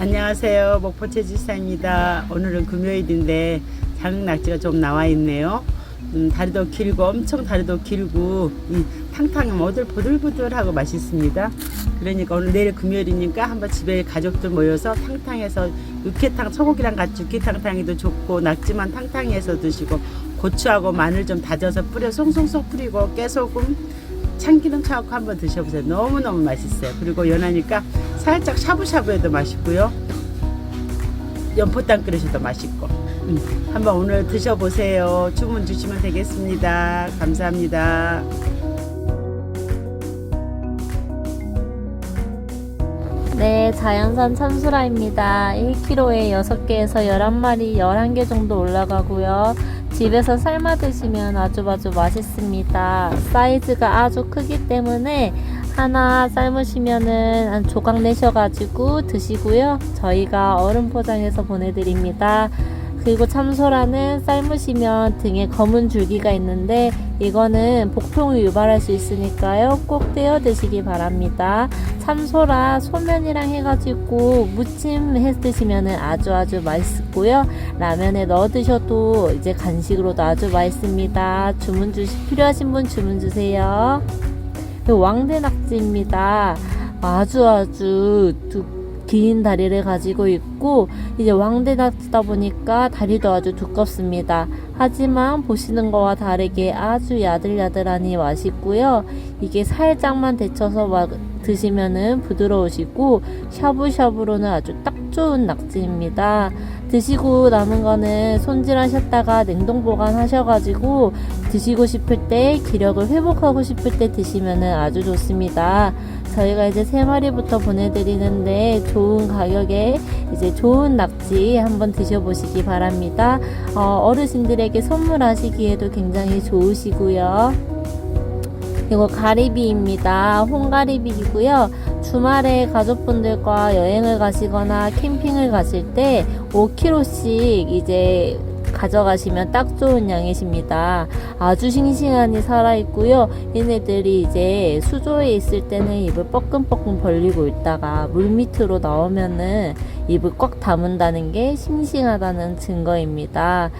안녕하세요. 목포 채 지사입니다. 오늘은 금요일인데 작은 낙지가 좀 나와 있네요. 음, 다리도 길고 엄청 다리도 길고 이 탕탕이 모들 보들보들하고 맛있습니다. 그러니까 오늘 내일 금요일이니까 한번 집에 가족들 모여서 탕탕에서 육개탕 소고기랑 같이 육개탕탕이도 좋고 낙지만 탕탕이해서 드시고 고추하고 마늘 좀 다져서 뿌려 송송송 뿌리고 깨소금 참기름 차고 한번 드셔보세요. 너무너무 맛있어요. 그리고 연하니까 살짝 샤브샤브해도 맛있고요. 연포탕 끓이셔도 맛있고. 음, 한번 오늘 드셔보세요. 주문 주시면 되겠습니다. 감사합니다. 네, 자연산 참수라입니다. 1kg에 6개에서 11마리, 11개 정도 올라가고요. 집에서 삶아 드시면 아주 아주 맛있습니다. 사이즈가 아주 크기 때문에 하나 삶으시면은 한 조각 내셔가지고 드시고요. 저희가 얼음 포장해서 보내드립니다. 그리고 참소라는 삶으시면 등에 검은 줄기가 있는데 이거는 복통을 유발할 수 있으니까요. 꼭 떼어 드시기 바랍니다. 참소라 소면이랑 해가지고 무침 해 드시면은 아주 아주 맛있고요. 라면에 넣어 드셔도 이제 간식으로도 아주 맛있습니다. 주문 주시 필요하신 분 주문 주세요. 그리고 왕대 낙지입니다. 아주 아주 두, 긴 다리를 가지고 있고 이제 왕대 낙지다 보니까 다리도 아주 두껍습니다. 하지만 보시는 거와 다르게 아주 야들야들하니 맛있고요. 이게 살짝만 데쳐서 막 드시면은 부드러우시고 샤브샤브로는 아주 딱 좋은 낙지입니다. 드시고 남은 거는 손질하셨다가 냉동 보관하셔가지고 드시고 싶을 때 기력을 회복하고 싶을 때 드시면은 아주 좋습니다. 저희가 이제 세 마리부터 보내드리는데 좋은 가격에 이제 좋은 낙지 한번 드셔보시기 바랍니다. 어, 어르신들에게 선물하시기에도 굉장히 좋으시고요. 이거 가리비입니다. 홍가리비이고요. 주말에 가족분들과 여행을 가시거나 캠핑을 가실 때 5kg씩 이제 가져가시면 딱 좋은 양이십니다. 아주 싱싱하니 살아있고요. 얘네들이 이제 수조에 있을 때는 입을 뻐끔뻐끔 벌리고 있다가 물 밑으로 나오면은 입을 꽉 다문다는 게 싱싱하다는 증거입니다.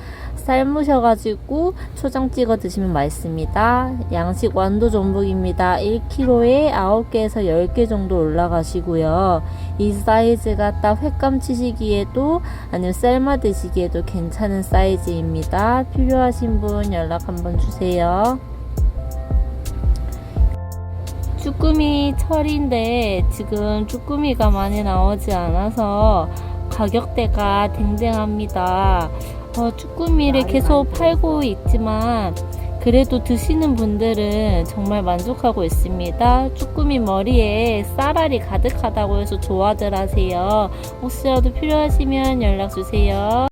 삶으셔가지고 초장 찍어 드시면 맛있습니다. 양식 완도 전복입니다. 1kg에 9개에서 10개 정도 올라가시고요. 이 사이즈가 딱 횟감 치시기에도 아니면 삶아 드시기에도 괜찮은 사이즈입니다. 필요하신 분 연락 한번 주세요. 쭈꾸미 철인데 지금 쭈꾸미가 많이 나오지 않아서 가격대가 댕댕합니다. 어, 쭈꾸미를 계속 팔고 있지만 그래도 드시는 분들은 정말 만족하고 있습니다. 쭈꾸미 머리에 쌀알이 가득하다고 해서 좋아들 하세요. 혹시라도 필요하시면 연락 주세요.